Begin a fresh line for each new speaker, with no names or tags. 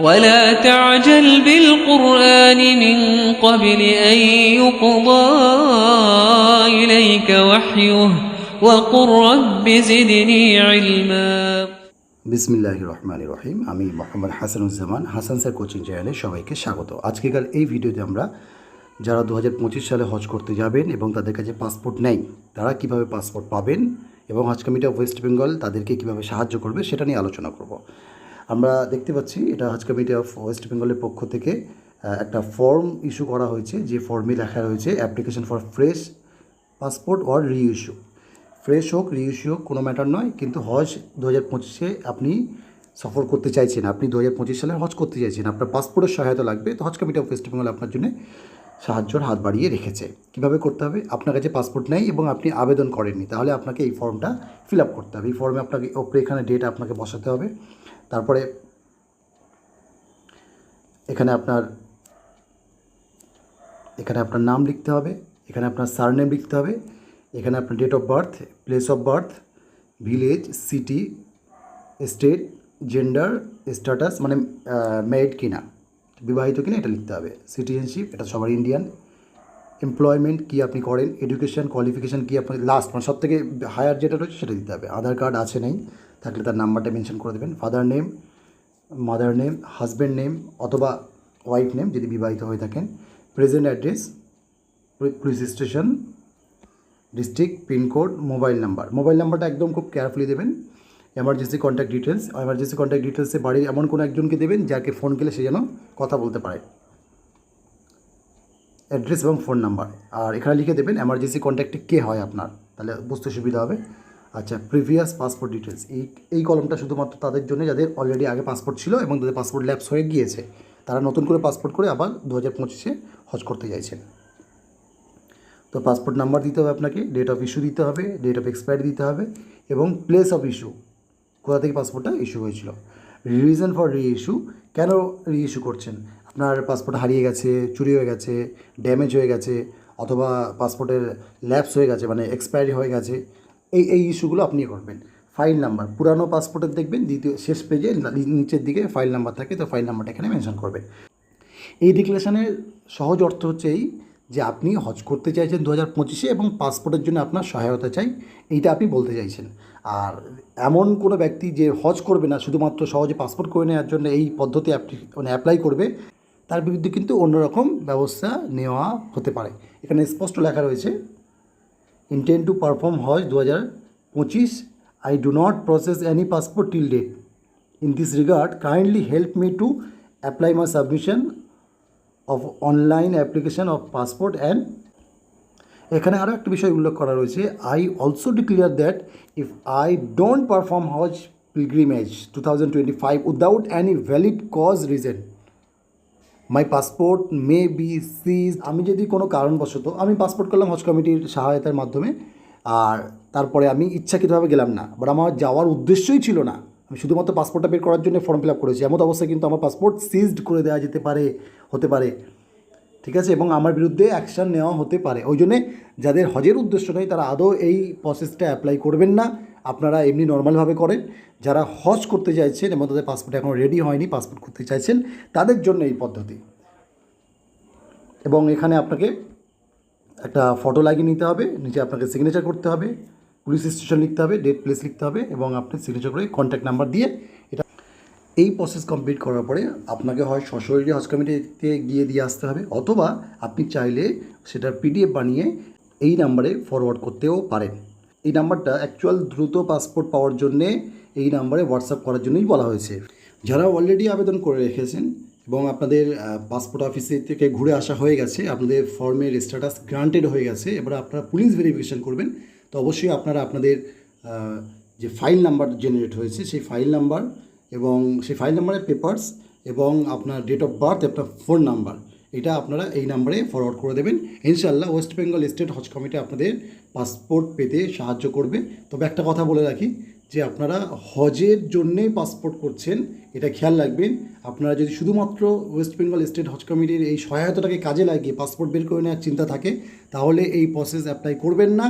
ولا تعجل بالقرآن من قبل أن يقضى إليك وحيه وقل رب زدني علما
বিসমিল্লাহ রহমান রহিম আমি Mohammad Hasanuzzaman Hasan sir coaching চ্যানেলে সবাইকে স্বাগত আজকেকার এই ভিডিওতে আমরা যারা দু সালে হজ করতে যাবেন এবং তাদের কাছে পাসপোর্ট নেই তারা কিভাবে পাসপোর্ট পাবেন এবং Haj committee of West Bengal তাদেরকে কিভাবে সাহায্য করবে সেটা নিয়ে আলোচনা করব আমরা দেখতে পাচ্ছি এটা হজ কমিটি অফ ওয়েস্ট বেঙ্গলের পক্ষ থেকে একটা ফর্ম ইস্যু করা হয়েছে, যে ফর্মে লেখা রয়েছে application for fresh passport or reissue fresh হোক রিইস্যু হোক, কোনো ম্যাটার নয়, কিন্তু হজ দু হাজার পঁচিশে আপনি সফর করতে চাইছেন, আপনি দু হাজার পঁচিশ সালে হজ করতে চাইছেন, আপনার পাসপোর্টের সহায়তা লাগবে, তো Haj committee of West Bengal আপনার জন্য সাহায্যর হাত বাড়িয়ে রেখেছে। কীভাবে করতে হবে? আপনার কাছে পাসপোর্ট নেই এবং আপনি আবেদন করেননি, তাহলে আপনাকে এই ফর্মটা ফিল আপ করতে হবে। এই ফর্মে আপনাকে, ওপরে এখানে ডেট আপনাকে বসাতে হবে। তারপরে এখানে আপনার এখানে আপনার নাম লিখতে হবে, এখানে আপনার সারনেম লিখতে হবে, এখানে আপনার date of birth place of birth village city state gender status মানে ম্যারিড কিনা, বিবাহিত কিনা এটা লিখতে হবে সিটিজেনশিপ এটা সবার ইন্ডিয়ান এমপ্লয়মেন্ট কী আপনি করেন এডুকেশন কোয়ালিফিকেশান কী আপনি লাস্ট মানে সব থেকে হায়ার যেটা রয়েছে সেটা দিতে হবে। আধার কার্ড আছে নেই, থাকলে তার নাম্বারটা মেনশন করে দেবেন। Father name mother name husband name অথবা ওয়াইফ নেম যদি বিবাহিত হয়ে থাকেন। Present address police station district pincode mobile number mobile নাম্বারটা একদম খুব কেয়ারফুলি দেবেন। Emergency contact details emergency contact ডিটেলসে বাড়ির এমন কোনো একজনকে দেবেন যাকে ফোন গেলে সে যেন কথা বলতে পারে। অ্যাড্রেস এবং ফোন নাম্বার। আর এখানে লিখে দেবেন এমার্জেন্সি কন্ট্যাক্টে কে হয় আপনার, তাহলে বুঝতে সুবিধা হবে। আচ্ছা প্রিভিয়াস পাসপোর্ট ডিটেলস এই এই কলমটা শুধুমাত্র তাদের জন্য, যাদের অলরেডি আগে পাসপোর্ট ছিল এবং তাদের পাসপোর্ট ল্যাপস হয়ে গিয়েছে, তারা নতুন করে পাসপোর্ট করে আবার দু হাজার পঁচিশে হজ করতে চাইছেন। তো পাসপোর্ট নাম্বার দিতে হবে আপনাকে ডেট অফ ইস্যু দিতে হবে ডেট অফ এক্সপায়ারি দিতে হবে, এবং প্লেস অফ ইস্যু কোথা থেকে পাসপোর্টটা ইস্যু হয়েছিল। রিজন ফর রি ইস্যু কেন রি ইস্যু করছেন? আপনার পাসপোর্ট হারিয়ে গেছে, চুরি হয়ে গেছে ড্যামেজ হয়ে গেছে, অথবা পাসপোর্টের ল্যাপস হয়ে গেছে মানে এক্সপায়ারি হয়ে গেছে, এই এই ইস্যুগুলো আপনি করবেন। ফাইল নাম্বার পুরানো পাসপোর্টের দেখবেন, দ্বিতীয়, শেষ পেজে নিচের দিকে ফাইল নাম্বার থাকে, তো ফাইল নাম্বারটা এখানে মেনশন করবেন। এই ডিক্লারেশনের সহজ অর্থ হচ্ছে এই যে আপনি হজ করতে চাইছেন দু হাজার পঁচিশে এবং পাসপোর্টের জন্য আপনার সহায়তা চাই, এইটা আপনি বলতে চাইছেন। আর এমন কোনো ব্যক্তি যে হজ করবে না, শুধুমাত্র সহজে পাসপোর্ট করে নেওয়ার জন্য এই পদ্ধতি অ্যাপ্লি মানে অ্যাপ্লাই করবে তার বিরুদ্ধে কিন্তু অন্যরকম ব্যবস্থা নেওয়া হতে পারে। এখানে স্পষ্ট লেখা রয়েছে ইন্টেন্ট টু পারফর্ম হজ দু হাজার পঁচিশ I do not process any passport till date in this regard kindly help me to apply my submission of online application of passport and এখানে আরও একটা বিষয় উল্লেখ করা রয়েছে I also declare that if I don't perform Hajj pilgrimage two thousand twenty five without any valid cause reason my passport may be seize আমি যদি কোনো কারণবশত, আমি পাসপোর্ট করলাম হজ কমিটির সহায়তার মাধ্যমে, আর তারপরে আমি ইচ্ছাকৃতভাবে গেলাম না বাট আমার যাওয়ার উদ্দেশ্যই ছিল না। আমি শুধুমাত্র পাসপোর্টটা বের করার জন্য ফর্ম ফিল আপ করেছি। এমন অবস্থায় কিন্তু আমার পাসপোর্ট সিজড করে দেওয়া যেতে পারে, হতে পারে। ঠিক আছে? এবং আমার বিরুদ্ধে অ্যাকশান নেওয়া হতে পারে। ওই জন্যে যাদের হজের উদ্দেশ্য নেই তারা আদৌ এই প্রসেসটা অ্যাপ্লাই করবেন না। আপনারা এমনি নর্মালভাবে করেন। যারা হজ করতে চাইছেন এবং তাদের পাসপোর্ট এখন রেডি হয়নি, পাসপোর্ট করতে চাইছেন, তাদের জন্য এই পদ্ধতি। এবং এখানে আপনাকে একটা ফটো লাগিয়ে নিতে হবে, নিচে আপনাকে সিগনেচার করতে হবে পুলিশ স্টেশন লিখতে হবে ডেট প্লেস লিখতে হবে এবং আপনি সিগনেচার করে কন্ট্যাক্ট নাম্বার দিয়ে এটা এই প্রসেস কমপ্লিট করার পরে আপনাকে হয় সশরীরে হজ কমিটিতে গিয়ে দিয়ে আসতে হবে অথবা আপনি চাইলে সেটার পিডিএফ বানিয়ে এই নাম্বারে ফরওয়ার্ড করতেও পারেন। এই নাম্বারটা অ্যাকচুয়াল দ্রুত পাসপোর্ট পাওয়ার জন্যে এই নাম্বারে হোয়াটসঅ্যাপ করার জন্যই বলা হয়েছে। যারা অলরেডি আবেদন করে রেখেছেন এবং আপনাদের পাসপোর্ট অফিসে থেকে ঘুরে আসা হয়ে গেছে, আপনাদের ফর্মের স্ট্যাটাস গ্রান্টেড হয়ে গেছে, এবার আপনারা পুলিশ ভেরিফিকেশন করবেন, তো অবশ্যই আপনারা আপনাদের যে ফাইল নাম্বার জেনারেট হয়েছে, সেই ফাইল নাম্বার এবং সেই ফাইল নাম্বারের পেপার্স এবং আপনার ডেট অফ বার্থ আপনার ফোন নাম্বার এটা আপনারা এই নাম্বারে ফরওয়ার্ড করে দেবেন। ইনশাল্লাহ West Bengal state Haj committee আপনাদের পাসপোর্ট পেতে সাহায্য করবে। তবে একটা কথা বলে রাখি, যে আপনারা হজের জন্যেই পাসপোর্ট করছেন, এটা খেয়াল রাখবেন। আপনারা যদি শুধুমাত্র ওয়েস্ট বেঙ্গল স্টেট হজ কমিটির এই সহায়তাটাকে কাজে লাগিয়ে পাসপোর্ট বের করে নেওয়ার চিন্তা থাকে, তাহলে এই প্রসেস অ্যাপ্লাই করবেন না।